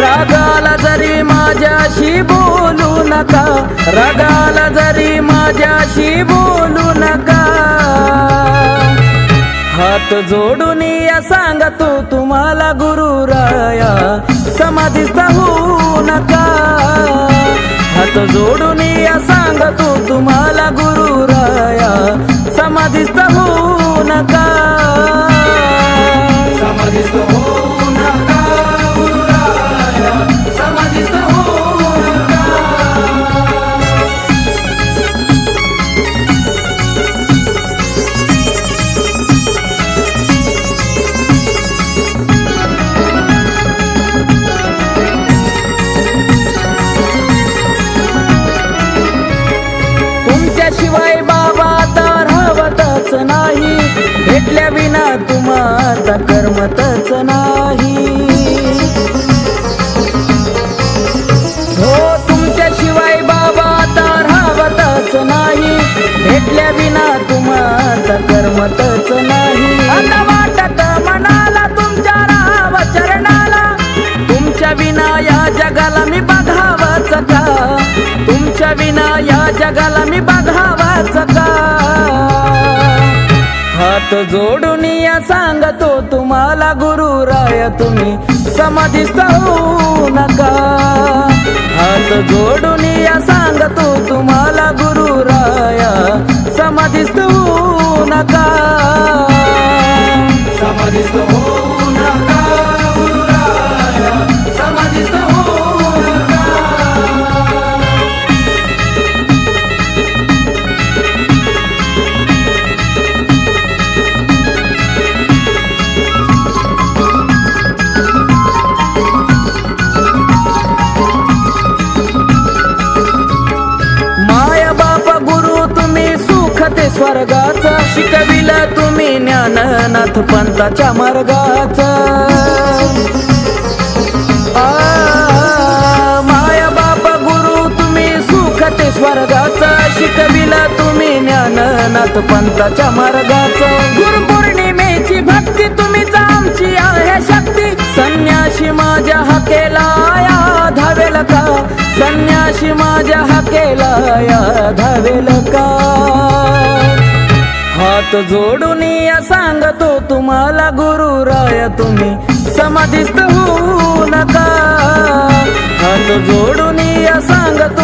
रागाला जरी माझ्याशी बोल नका रागाला जरी माझ्याशी बोलू नका. हात जोडून या सांगतो तुम्हाला गुरु राया. समाधीस्थ होऊ नका. हात जोडून या सांगतो तुम्हाला गुरु राया. समाधीस्थ होऊ नाही. भेटल्या विना तुम्हाला करमतच नाही. हो तुमच्याशिवाय बाबा तर हवतच नाही. भेटल्या विना तुम्हाला करमतच नाही. आता वाटत मनाला तुमच्या राव चरणाला. तुमच्या विना या जगाला मी बघावच का? तुमच्या विना या जगाला मी बघावाच का हात जोडून या सांगतो तुम्हाला गुरु राय तुम्ही. समाधीस्थ होऊ नका. हात जोडून या सांगतो तुम्हाला गुरु राया. समाधीस्थ होऊ नका. ते स्वर्गाचा शिकविला तुम्ही ज्ञाननाथ पंताच्या मार्गाचा. माया बाबा गुरु तुम्ही सुख ते स्वर्गाचा शिकविला तुम्ही ज्ञाननाथ पंताच्या मार्गाचा. गुरुपौर्णिमेची भक्ती तुम्हीच आमची आहे शक्ती. संन्याशी माझ्या हकेला या धावेल का? संन्याशी माझ्या हकेला या धावेल का? हात जोडून या सांगतो तुम्हाला गुरु राय तुम्ही. समाधीस्थ होऊ नका. हात जोडून या सांगतो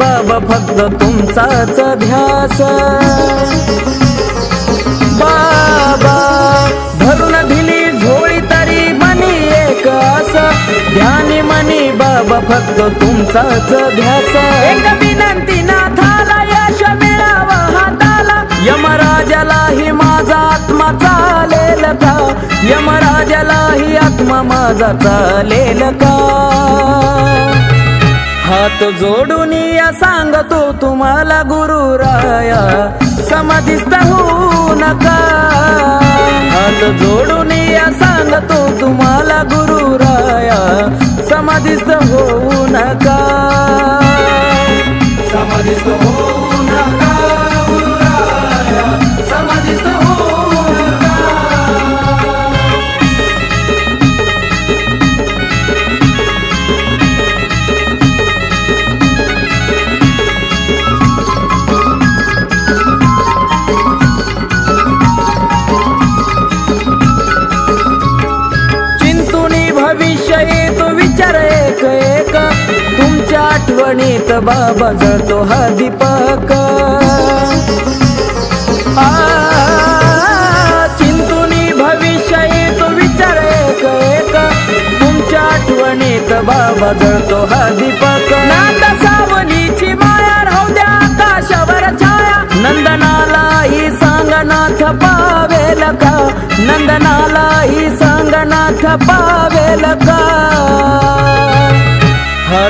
बाबा फक्त तुमचाच ध्यास बाबा भरून दिली झोळी तरी मनी एक आस. ध्यानी मनी बाबा फक्त तुमचाच ध्यास एक विनंती नाथाला यश मिळावं हाताला. यमराजालाही माझा आत्मा चालेल का? यमराजालाही आत्मा माझा चालेल का? हात जोडून या सांगतो तुम्हाला गुरु राया. समाधीस्थ होऊ नका. हात जोडून या सांगतो तुम्हाला गुरु राया. समाधीस्थ होऊ नका. समाधीस्थ विचार एक एक. तुमच्या आठवणीत बाबा जळतो हा दीपक. आ, चिंतुनी भविष्य तो विचार एक एक. तुमच्या आठवणीत बाबा जळतो हा दीपक. नांद सावलीची माया राहू द्या आकाशावर छाया. नंदनाला ही सांगनाथ पावेल का? नंदनाला ही सांगनाथ पावेल का?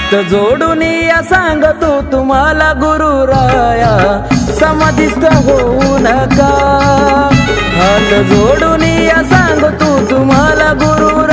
हात जोडून या सांगतो तुम्हाला गुरु राया. समाधिस्थ होऊ नका. हात जोडून या सांगतो तुम्हाला गुरु